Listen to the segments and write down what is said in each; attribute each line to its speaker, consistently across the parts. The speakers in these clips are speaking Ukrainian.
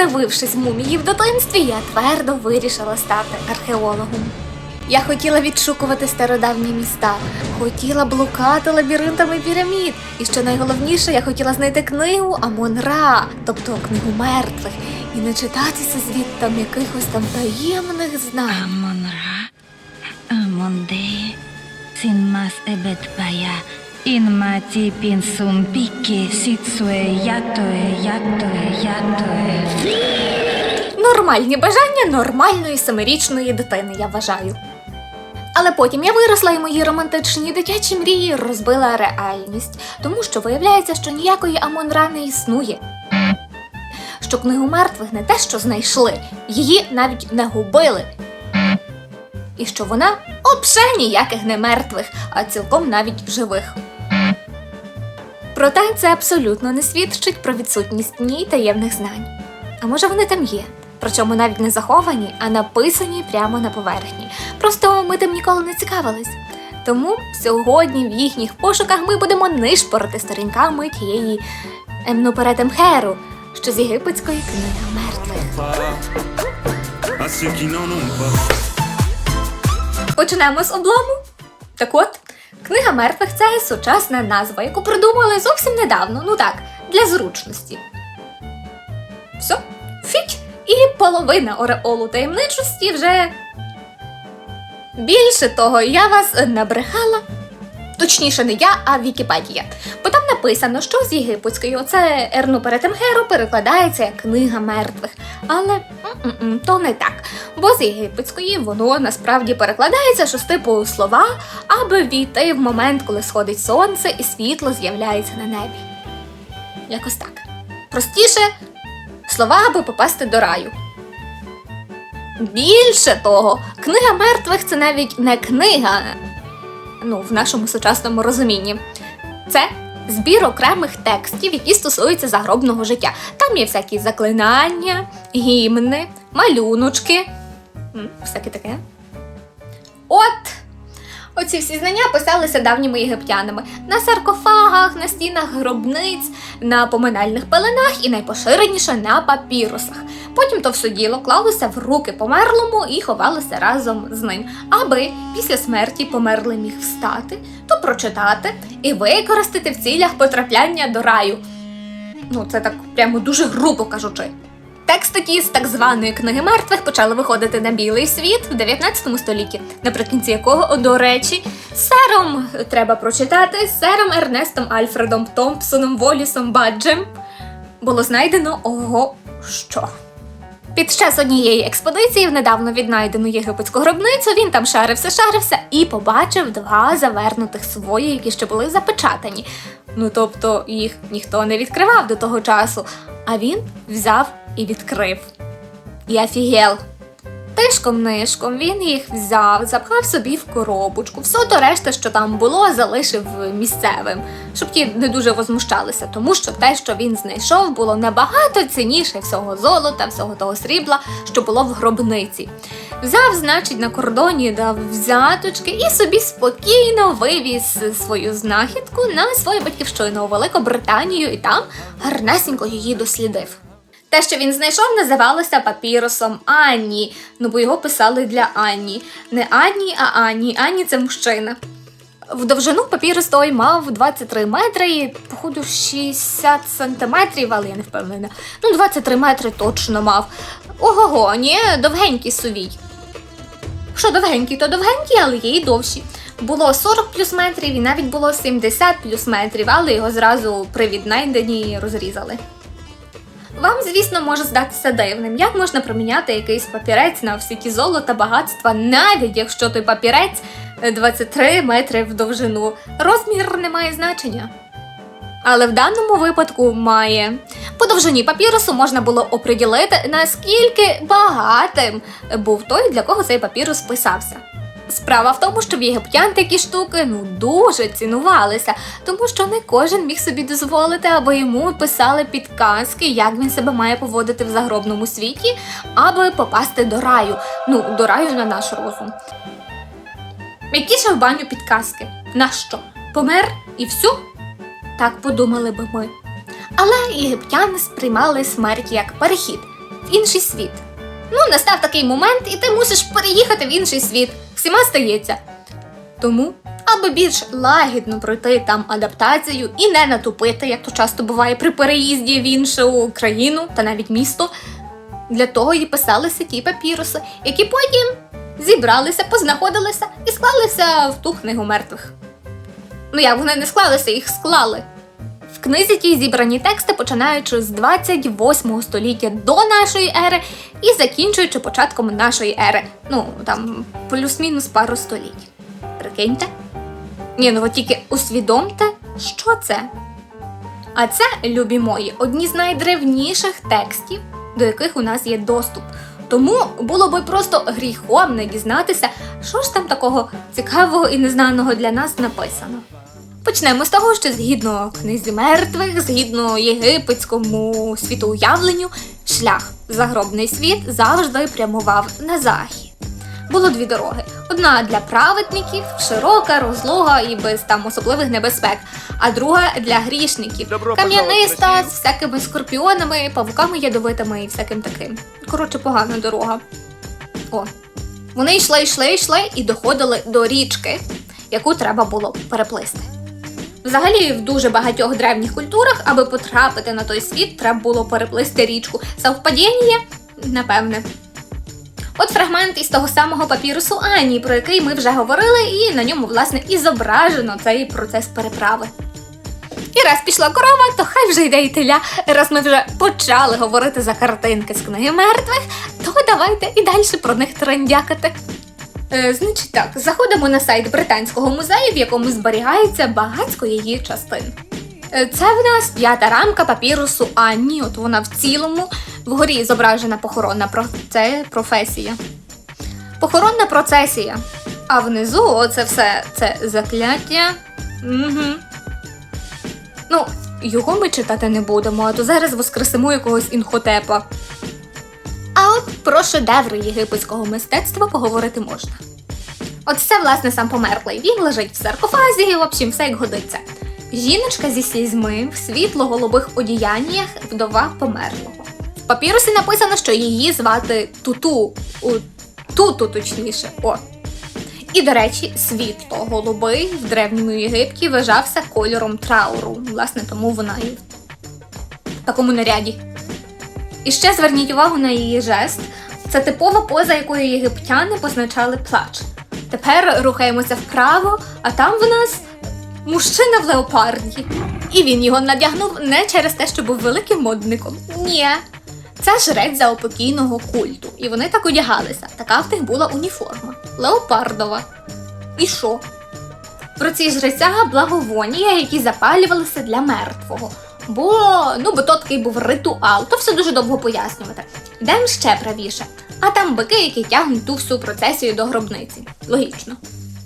Speaker 1: передивившись мумії в дитинстві, я твердо вирішила стати археологом. Я хотіла відшукувати стародавні міста, хотіла блукати лабіринтами пірамід. І що найголовніше, я хотіла знайти книгу Амон-Ра, тобто книгу мертвих, і не читатися звідтам якихось там таємних знань.
Speaker 2: Sin Mas Ebet Baya, In Mati Pin Sum Pike, Sitsue, Yatoe, Yatoe, Yatoe.
Speaker 1: Нормальні бажання нормальної семирічної дитини, я вважаю. Але потім я виросла і мої романтичні дитячі мрії розбила реальність, тому що виявляється, що ніякої Амон-Ра не існує. Що книгу мертвих не те, що знайшли, її навіть не губили. І що вона обше ніяких не мертвих, а цілком навіть живих. Проте це абсолютно не свідчить про відсутність ній таємних знань. А може вони там є? Причому навіть не заховані, а написані прямо на поверхні. Просто ми тим ніколи не цікавились. Тому сьогодні в їхніх пошуках ми будемо нишпорити сторінками тієї Емноперетемхеру, що з єгипетської книги мертвих. Почнемо з облому. Так от, книга мертвих це сучасна назва, яку придумали зовсім недавно, ну так, для зручності. Все, фіть, і половина ореолу таємничості вже. Більше того, я вас набрехала. Точніше, не я, а Вікіпедія. Бо там написано, що з єгипетської оце Ерну Перетемхеру перекладається як книга мертвих. Але м-м-м, то не так. Бо з єгипетської воно насправді перекладається що з типу слова, аби війти в момент, коли сходить сонце і світло з'являється на небі. Якось так. Простіше слова, аби попасти до раю. Більше того, книга мертвих це навіть не книга, ну, в нашому сучасному розумінні. Це збір окремих текстів, які стосуються загробного життя. Там є всякі заклинання, гімни, малюночки. Всяке таке. От. Оці всі знання писалися давніми єгиптянами на саркофагах, на стінах гробниць, на поминальних пеленах і найпоширеніше на папірусах. Потім то все діло клалося в руки померлому і ховалося разом з ним, аби після смерті померлий міг встати, то прочитати і використати в цілях потрапляння до раю. Ну, це так прямо дуже грубо кажучи. Текстики з так званої книги мертвих почали виходити на білий світ в 19 столітті, наприкінці якого, до речі, сером треба прочитати сером Ернестом Альфредом Томпсоном Волісом Баджем було знайдено ого що. Під час однієї експедиції в недавно віднайдену єгипетську гробницю він там шарився, шарився і побачив два завернутих свої, які ще були запечатані. Ну тобто їх ніхто не відкривав до того часу, а він взяв і відкрив. І офігел. Тишком-нишком він їх взяв, запхав собі в коробочку. Все то решта, що там було, залишив місцевим, щоб ті не дуже возмущалися, тому що те, що він знайшов, було набагато цінніше всього золота, всього того срібла, що було в гробниці. Взяв, значить, на кордоні дав взяточки і собі спокійно вивіз свою знахідку на свою батьківщину у Великобританію і там гарнесенько її дослідив. Те, що він знайшов, називалося папірусом Анні. Ну бо його писали для Анні. Не Анні, а Анні. Анні це мужчина. В довжину папірус той мав 23 метри і, походу, 60 сантиметрів, але я не впевнена. Ну, 23 метри точно мав. Ого-го, ні, довгенький сувій. Що довгенький, то довгенький, але є і довші. Було 40 плюс метрів і навіть було 70 плюс метрів, але його зразу при віднайденні розрізали. Вам, звісно, може здатися дивним, як можна проміняти якийсь папірець на всі ті золота багатства, навіть якщо той папірець е, 23 метри в довжину. Розмір не має значення. Але в даному випадку має. По довжині папірусу можна було оприділити, наскільки багатим був той, для кого цей папірус писався. Справа в тому, що в єгиптян такі штуки ну дуже цінувалися, тому що не кожен міг собі дозволити, аби йому писали підказки, як він себе має поводити в загробному світі, аби попасти до раю. Ну, до раю на наш розум. Які в баню підказки? На що? Помер і всю? Так подумали би ми. Але єгиптяни сприймали смерть як перехід в інший світ. Ну, настав такий момент, і ти мусиш переїхати в інший світ. Всіма стається. Тому, аби більш лагідно пройти там адаптацію і не натупити, як то часто буває при переїзді в іншу країну та навіть місто, для того і писалися ті папіруси, які потім зібралися, познаходилися і склалися в ту книгу мертвих. Ну як вони не склалися, їх склали. В книзі ті зібрані тексти, починаючи з 28 століття до нашої ери і закінчуючи початком нашої ери. Ну, там плюс-мінус пару століть. Прикиньте? Ні, ну от тільки усвідомте, що це. А це, любі мої, одні з найдревніших текстів, до яких у нас є доступ. Тому було би просто гріхом не дізнатися, що ж там такого цікавого і незнаного для нас написано. Почнемо з того, що згідно книзі мертвих, згідно єгипетському світоуявленню, шлях загробний світ завжди прямував на захід. Було дві дороги: одна для праведників, широка, розлога і без там особливих небезпек, а друга для грішників, кам'яниста з всякими скорпіонами, павуками ядовитими і всяким таким. Коротше, погана дорога. О, вони йшли, йшли, йшли і доходили до річки, яку треба було переплисти. Взагалі, в дуже багатьох древніх культурах, аби потрапити на той світ, треба було переплисти річку. Совпадіння? Напевне. От фрагмент із того самого папірусу Ані, про який ми вже говорили, і на ньому, власне, і зображено цей процес переправи. І раз пішла корова, то хай вже йде і теля. Раз ми вже почали говорити за картинки з книги мертвих, то давайте і далі про них трендякати. Е, значить так, заходимо на сайт Британського музею, в якому зберігається багатько її частин. Е, Це в нас п'ята рамка папірусу Анні, от вона в цілому, вгорі зображена похоронна про... це професія. Похоронна процесія. А внизу оце все це закляття. Угу. Ну, його ми читати не будемо, а то зараз воскресимо якогось інхотепа. Про шедеври єгипетського мистецтва поговорити можна. От це, власне, сам померлий. Він лежить в саркофазі, в общем, все як годиться. Жіночка зі слізьми в світло-голубих одіяннях вдова померлого. В папірусі написано, що її звати Туту. У Туту, точніше. О. І, до речі, світло-голубий в древньому Єгипті вважався кольором трауру. Власне, тому вона і в такому наряді. І ще зверніть увагу на її жест. Це типова поза, якою єгиптяни позначали плач. Тепер рухаємося вправо, а там в нас мужчина в леопарді. І він його надягнув не через те, що був великим модником. Ні. Це жрець заопокійного культу. І вони так одягалися. Така в них була уніформа. Леопардова. І що? Про ці жреця благовонія, які запалювалися для мертвого. Бо, ну, бо то такий був ритуал, то все дуже довго пояснювати. Йдемо ще правіше. А там бики, які тягнуть ту всю процесію до гробниці. Логічно.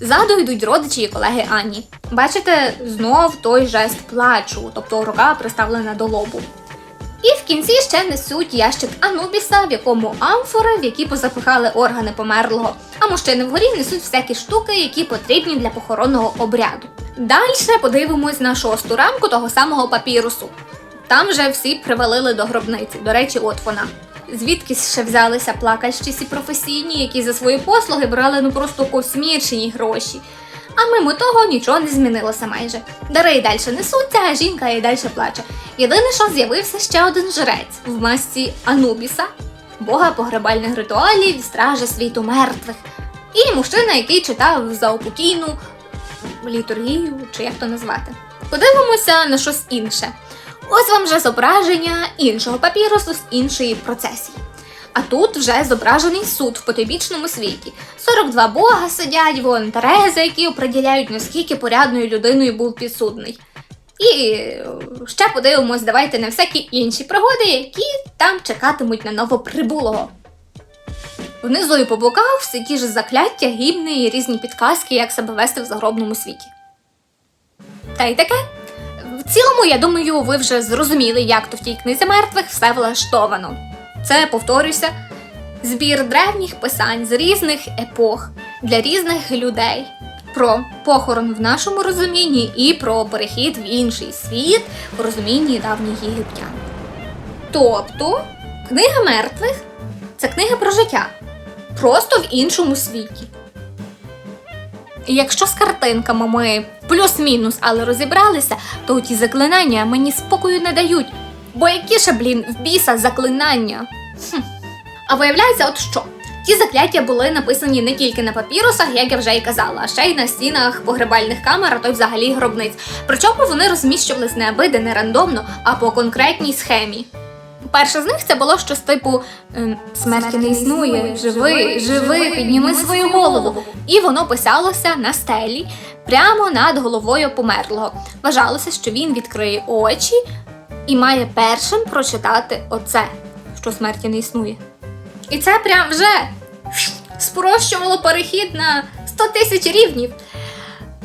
Speaker 1: Ззаду йдуть родичі і колеги Ані. Бачите, знов той жест плачу, тобто рука приставлена до лобу. І в кінці ще несуть ящик Анубіса, в якому амфори, в які позапихали органи померлого, а мужчини вгорі несуть всякі штуки, які потрібні для похоронного обряду. Далі подивимось на шосту рамку того самого папірусу. Там вже всі привалили до гробниці. До речі, от вона. Звідки ще взялися плакальщиці професійні, які за свої послуги брали ну просто космічні гроші. А мимо того нічого не змінилося майже. Дари й далі несуться, а жінка і далі плаче. Єдине, що з'явився ще один жрець в масці Анубіса, бога погребальних ритуалів стража світу мертвих. І мужчина, який читав заупокійну літургію, чи як то назвати. Подивимося на щось інше. Ось вам вже зображення іншого папірусу з іншої процесії. А тут вже зображений суд в потойбічному світі. 42 бога сидять, вон Терези, які оприділяють, наскільки порядною людиною був підсудний. І е, ще подивимось, давайте на всякі інші пригоди, які там чекатимуть на новоприбулого. Внизу і по боках всі ті ж закляття, гімни і різні підказки, як себе вести в загробному світі. Та й таке. В цілому, я думаю, ви вже зрозуміли, як то в тій книзі мертвих все влаштовано. Це, повторюся, збір древніх писань з різних епох для різних людей. Про похорон в нашому розумінні і про перехід в інший світ в розумінні давніх єгиптян. Тобто, Книга мертвих це книга про життя, просто в іншому світі. І якщо з картинками ми плюс-мінус, але розібралися, то ті заклинання мені спокою не дають. Бо які ще, блін, в біса заклинання? Хм. А виявляється, от що? Ті закляття були написані не тільки на папірусах, як я вже й казала, а ще й на стінах погребальних камер, а то й взагалі гробниць. Причому вони розміщувались не аби де не рандомно, а по конкретній схемі. Перше з них це було щось типу ем, смерті не існує, живи, живи, підніми свою голову. І воно писалося на стелі прямо над головою померлого. Вважалося, що він відкриє очі і має першим прочитати оце, що смерті не існує. І це прям вже спрощувало перехід на 100 тисяч рівнів.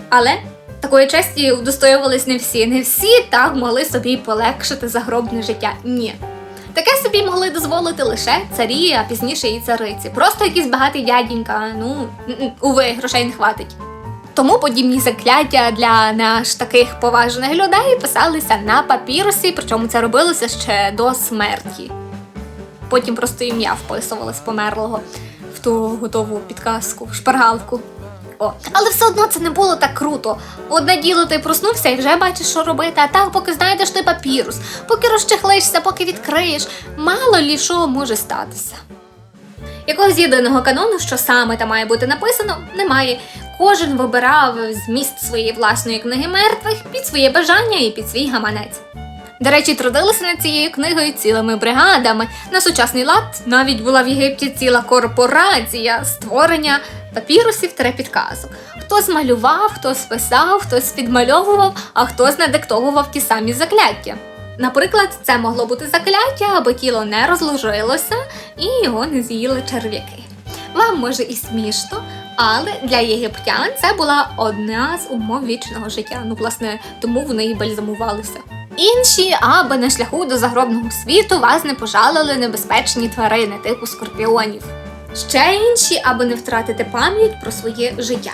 Speaker 1: Але такої честі удостоювались не всі. Не всі так могли собі полегшити загробне життя. Ні. Таке собі могли дозволити лише царі, а пізніше і цариці. Просто якийсь багатий дядінька. Ну, уви, грошей не хватить. Тому подібні закляття для наш таких поважних людей писалися на папірусі, причому це робилося ще до смерті. Потім просто ім'я вписували з померлого в ту готову підказку, шпаргалку. О, але все одно це не було так круто. Одне діло ти проснувся і вже бачиш, що робити, а так, поки знайдеш ти папірус, поки розчехлишся, поки відкриєш, мало лі що може статися. Якогось єдиного канону, що саме там має бути написано, немає. Кожен вибирав зміст своєї власної книги мертвих під своє бажання і під свій гаманець. До речі, трудилися над цією книгою цілими бригадами. На сучасний лад навіть була в Єгипті ціла корпорація створення папірусів та підказок. Хтось малював, хтось писав, хтось підмальовував, а хтось надиктовував ті самі закляття. Наприклад, це могло бути закляття, аби тіло не розложилося і його не з'їли черв'яки. Вам може і смішно, але для єгиптян це була одна з умов вічного життя. Ну, власне, тому вони і бальзамувалися. Інші, аби на шляху до загробного світу вас не пожалили небезпечні тварини, типу скорпіонів. Ще інші, аби не втратити пам'ять про своє життя.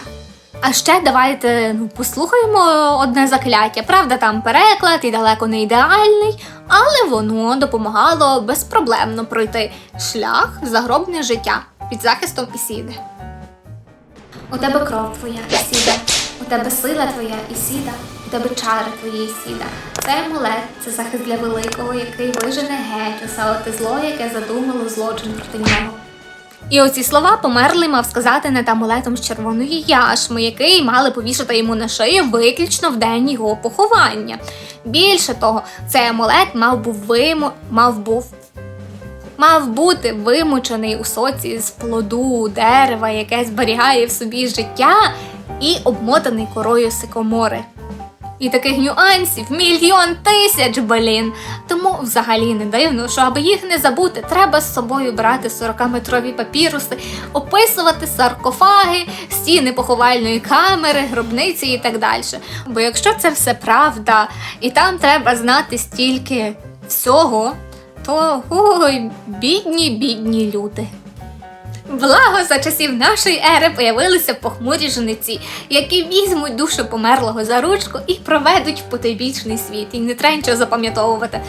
Speaker 1: А ще давайте ну, послухаємо одне закляття. Правда, там переклад і далеко не ідеальний, але воно допомагало безпроблемно пройти шлях в загробне життя під захистом Ісіди. У тебе кров твоя Ісіда, у тебе сила твоя Ісіда, у тебе чари твої Ісіда. Це амулет, це захист для великого, який вижене геть усе оте зло, яке задумало злочин проти нього. І оці слова померлий мав сказати над амулетом з червоної яшми, який мали повішати йому на шию виключно в день його поховання. Більше того, цей амулет мав був виму... мав був мав бути вимучений у соці з плоду дерева, яке зберігає в собі життя, і обмотаний корою сикомори. І таких нюансів мільйон тисяч, блін. Тому взагалі не дивно, що аби їх не забути, треба з собою брати 40-метрові папіруси, описувати саркофаги, стіни поховальної камери, гробниці і так далі. Бо якщо це все правда, і там треба знати стільки всього, то ой, бідні, бідні люди. Благо за часів нашої ери появилися похмурі жениці, які візьмуть душу померлого за ручку і проведуть в потойбічний світ, і не треба нічого запам'ятовувати.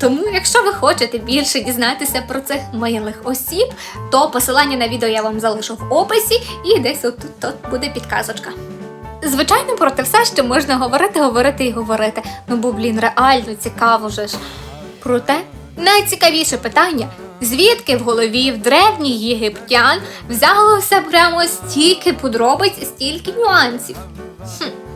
Speaker 1: Тому, якщо ви хочете більше дізнатися про цих милих осіб, то посилання на відео я вам залишу в описі і десь отут тут буде підказочка. Звичайно, про те все, що можна говорити, говорити і говорити. Ну бо, блін, реально цікаво же ж. Проте найцікавіше питання: звідки в голові в древніх єгиптян взялося прямо стільки подробиць, стільки нюансів? Хм.